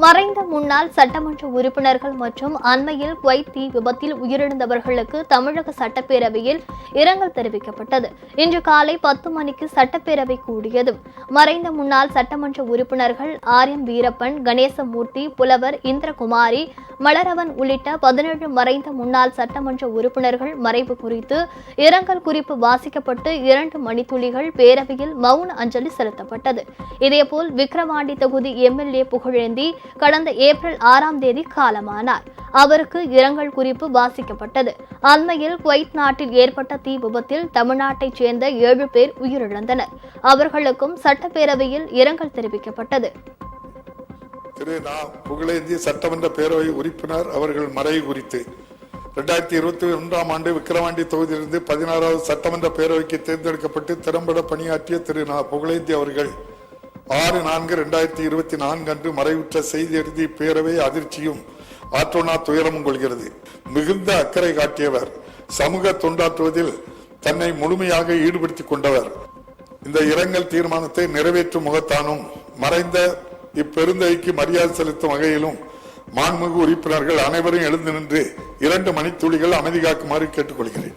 மறைந்த முன்னாள் சட்டமன்ற உறுப்பினர்கள் மற்றும் அண்மையில் குவைத் தீ விபத்தில் உயிரிழந்தவர்களுக்கு தமிழக சட்டப்பேரவையில் இரங்கல் தெரிவிக்கப்பட்டது. இன்று காலை பத்து மணிக்கு சட்டப்பேரவை கூடியதும். மறைந்த முன்னாள் சட்டமன்ற உறுப்பினர்கள் ஆர் எம் வீரப்பன் கணேசமூர்த்தி புலவர் இந்திரகுமாரி மலரவன் உள்ளிட்ட பதினேழு மறைந்த முன்னாள் சட்டமன்ற உறுப்பினர்கள் மறைவு குறித்து இரங்கல் குறிப்பு வாசிக்கப்பட்டு இரண்டு மணித்துளிகள் பேரவையில் மௌன அஞ்சலி செலுத்தப்பட்டது. இதேபோல் விக்கிரவாண்டி தொகுதி எம்எல்ஏ புகழேந்தி கடந்த ஏப்ரல் ஆறாம் தேதி காலமானார். அவருக்கு இரங்கல் குறிப்பு வாசிக்கப்பட்டது. அண்மையில் குவைத் நாட்டில் ஏற்பட்ட தீ விபத்தில் தமிழ்நாட்டைச் சேர்ந்த ஏழு பேர் உயிரிழந்தனர். அவர்களுக்கும் சட்டப்பேரவையில் இரங்கல் தெரிவிக்கப்பட்டது. திரு. நா. புகழேந்தி சட்டமன்ற பேரவை உறுப்பினர் அவர்கள் மறைவு குறித்து இரண்டாயிரத்தி இருபத்தி ஒன்றாம் ஆண்டு விக்கிரவாண்டி தொகுதியிலிருந்து பதினாறாவது சட்டமன்ற பேரவைக்கு தேர்ந்தெடுக்கப்பட்டு திறம்பட பணியாற்றிய திரு. நா. புகழேந்தி அவர்கள் ஆறு நான்கு இரண்டாயிரத்தி இருபத்தி நான்கு அன்று மறைவுற்ற செய்தி எழுதி பேரவை அதிர்ச்சியும் ஆற்றோனா துயரமும் கொள்கிறது. மிகுந்த அக்கறை காட்டியவர் சமூக தொண்டாற்றுவதில் தன்னை முழுமையாக ஈடுபடுத்திக் கொண்டவர். இந்த இரங்கல் தீர்மானத்தை நிறைவேற்றும் முகத்தானும் மறைந்த இப்பெருந்தைக்கு மரியாதை செலுத்தும் வகையிலும் மாண்புமிகு உறுப்பினர்கள் அனைவரும் எழுந்து நின்று இரண்டு மணித்துளிகள் அமைதி காக்குமாறு கேட்டுக்கொள்கிறேன்.